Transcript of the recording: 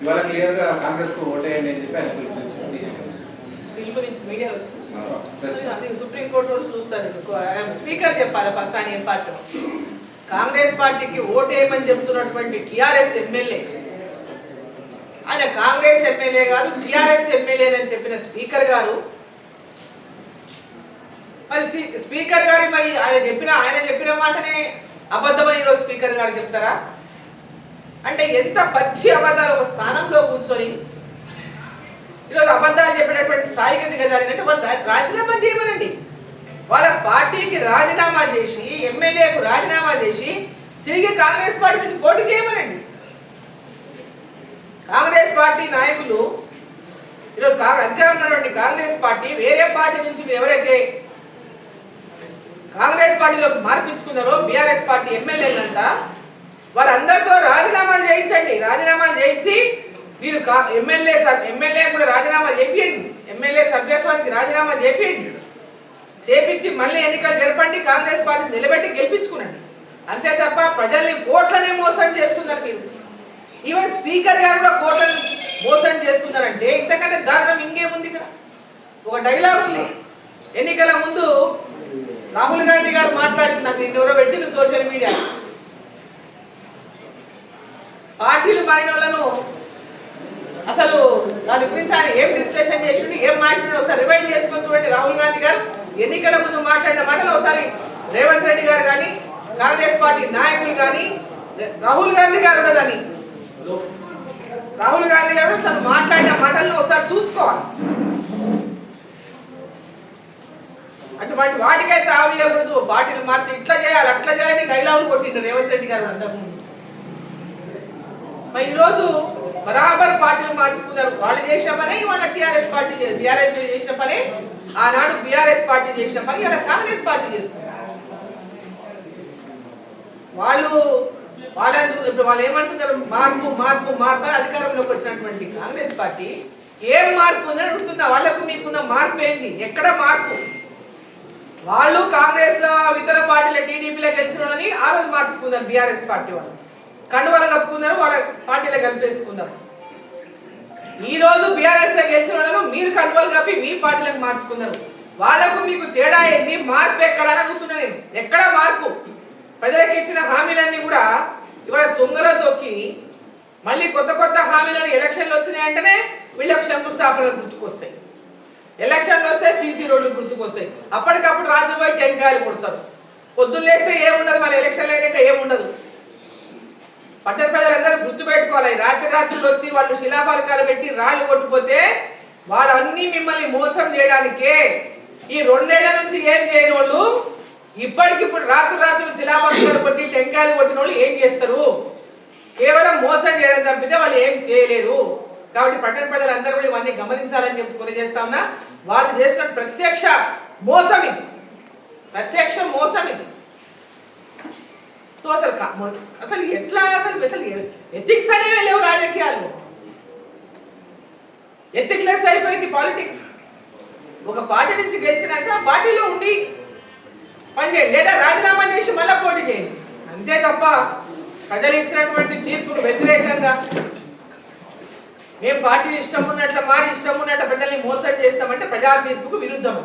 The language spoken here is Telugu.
ఇవాళ క్లియర్గా కాంగ్రెస్కు ఓటేయండి అని చెప్పి ఆయన పిలుపునిచ్చింది స్పీకర్ చెప్పాలి ఫస్ట్ పార్టీ కాంగ్రెస్ పార్టీకి ఓటేయమని చెప్తున్నటువంటి టిఆర్ఎస్ ఎమ్మెల్యే. ఆయన కాంగ్రెస్ ఎమ్మెల్యే గారు టిఆర్ఎస్ ఎమ్మెల్యే అని చెప్పిన స్పీకర్ గారు. మరి స్పీకర్ గారి మరి ఆయన చెప్పిన ఆయన చెప్పిన మాటనే అబద్ధమని ఈరోజు స్పీకర్ గారు చెప్తారా? అంటే ఎంత పచ్చి అబద్ధాలు ఒక స్థానంలో కూర్చొని ఈరోజు అబద్ధాలు చెప్పినటువంటి స్థాయికి దిగజారినట్టు వాళ్ళు రాజీనామా చేయమనండి. వాళ్ళ పార్టీకి రాజీనామా చేసి ఎమ్మెల్యేకు రాజీనామా చేసి తిరిగి కాంగ్రెస్ పార్టీ నుంచి పోటీ చేయమనండి. కాంగ్రెస్ పార్టీ నాయకులు ఈరోజు అధికారం ఉన్నటువంటి కాంగ్రెస్ పార్టీ వేరే పార్టీ నుంచి ఎవరైతే కాంగ్రెస్ పార్టీలోకి మార్పించుకున్నారో బీఆర్ఎస్ పార్టీ ఎమ్మెల్యేలంతా వారందరితో రాజీనామాలు చేయించండి. రాజీనామాలు చేయించి మీరు కా- ఎమ్మెల్యే సబ్- ఎమ్మెల్యే కూడా రాజీనామా చేపియండి. ఎమ్మెల్యే సభ్యత్వానికి రాజీనామా చేపియండి. చేపించి మళ్ళీ ఎన్నికలు జరపండి కాంగ్రెస్ పార్టీ నిలబెట్టి గెలిపించుకునండి. అంతే తప్ప ప్రజల్ని కోట్లనే మోసం చేస్తున్నారు మీరు. ఈవెన్ స్పీకర్ గారు కూడా కోట్లను మోసం చేస్తున్నారంటే ఇంతకంటే దారుణం ఇంకేముంది ఇక్కడ? ఒక డైలాగ్ ఉంది. ఎన్నికల ముందు రాహుల్ గాంధీ గారు మాట్లాడింది నాకు నిన్న ఎవరో పెట్టిన సోషల్ మీడియా పార్టీలు మారిన వాళ్ళను అసలు దాని గురించి ఆయన ఏం డిస్కషన్ చేసిండు ఏం మాట్లాడి ఒకసారి రివైండ్ చేసుకొని చూడండి. రాహుల్ గాంధీ గారు ఎన్నికల ముందు మాట్లాడిన మాటలు ఒకసారి రేవంత్ రెడ్డి గారు కానీ కాంగ్రెస్ పార్టీ నాయకులు కానీ రాహుల్ గాంధీ గారు ఉన్నదని. రాహుల్ గాంధీ గారు తను మాట్లాడిన మాటలను ఒకసారి చూసుకోవాలి. అటువంటి వాటికైతే ఆవియకూడదు బాటిల్ మారితే ఇట్లా చేయాలి అట్లా చేయాలని డైలాగులు కొట్టిండు రేవంత్ రెడ్డి గారు అంతకుముందు. మరి ఈరోజు బరాబర్ పార్టీలు మార్చుకున్నారు. వాళ్ళు చేసిన పనే ఇవాళ టీఆర్ఎస్ పార్టీ టీఆర్ఎస్ చేసిన పనే. ఆనాడు బీఆర్ఎస్ పార్టీ చేసిన పని ఇలా కాంగ్రెస్ పార్టీ చేస్తుంది వాళ్ళు వాళ్ళ ఇప్పుడు వాళ్ళు ఏమంటున్నారు? మార్పు మార్పు మార్పు అధికారంలోకి వచ్చినటువంటి కాంగ్రెస్ పార్టీ ఏం మార్పు ఉందని అడుగుతున్నా వాళ్ళకు మీకున్న మార్పు ఏంది? ఎక్కడ మార్పు? వాళ్ళు కాంగ్రెస్లో ఇతర పార్టీల టీడీపీలో గెలిచిన వాళ్ళని ఆ రోజు మార్చుకున్నారు బీఆర్ఎస్ పార్టీ వాళ్ళు. కండువాలు కప్పుకున్నారు వాళ్ళ పార్టీలో కలిపేసుకున్నారు ఈ రోజు బీఆర్ఎస్లో గెలిచిన వాళ్ళను మీరు కండువాలు కప్పి మీ పార్టీలకు మార్చుకున్నారు వాళ్ళకు మీకు తేడా ఏంది మార్పు ఎక్కడ అని అడుగుతున్నా నేను? ఎక్కడ మార్పు? ప్రజలకు ఇచ్చిన హామీలన్నీ కూడా ఇవాళ తుంగలో తొక్కి మళ్ళీ కొత్త కొత్త హామీలను ఎలక్షన్లు వచ్చినాయంటేనే వీళ్ళకు శంకుస్థాపనలు గుర్తుకొస్తాయి. ఎలక్షన్లు వస్తే సీసీ రోడ్లు గుర్తుకొస్తాయి. అప్పటికప్పుడు రాత్రి పోయి టెంకాయలు కొడతారు. పొద్దున్న లేస్తే ఏముండదు మళ్ళీ ఎలక్షన్లు అయినాక ఏముండదు. పట్టణ ప్రజలందరూ గుర్తు పెట్టుకోవాలి. రాత్రి రాత్రులు వచ్చి వాళ్ళు శిలాఫలకాలు పెట్టి రాళ్ళు కొట్టిపోతే వాళ్ళన్నీ మిమ్మల్ని మోసం చేయడానికే ఈ రెండేళ్ళ నుంచి ఏం చేయని వాళ్ళు ఇప్పటికిప్పుడు రాత్రి రాత్రులు శిలాఫలకాలు కొట్టి టెంకాయలు కొట్టిన వాళ్ళు ఏం చేస్తారు? కేవలం మోసం చేయడం తప్పితే వాళ్ళు ఏం చేయలేరు. కాబట్టి పట్టణ ప్రజలందరూ కూడా ఇవన్నీ గమనించాలని చెప్పి తెలియజేస్తా ఉన్నా. వాళ్ళు చేస్తున్న ప్రత్యక్ష మోసం ప్రత్యక్ష మోసం అసలు ఎట్లా అసలు అసలు ఎథిక్స్ అనేవి లేవు రాజకీయాలు ఎథిక్లెస్ అయిపోయింది పాలిటిక్స్. ఒక పార్టీ నుంచి గెలిచినాక పార్టీలో ఉండి పనిచేయండి లేదా రాజీనామా చేసి మళ్ళీ పోటీ చేయండి. అంతే తప్ప ప్రజలు ఇచ్చినటువంటి తీర్పుకు వ్యతిరేకంగా మేము పార్టీ ఇష్టం ఉన్నట్లు మారి ఇష్టం ఉన్నట్లు ప్రజల్ని మోసం చేస్తామంటే ప్రజా తీర్పుకు విరుద్ధం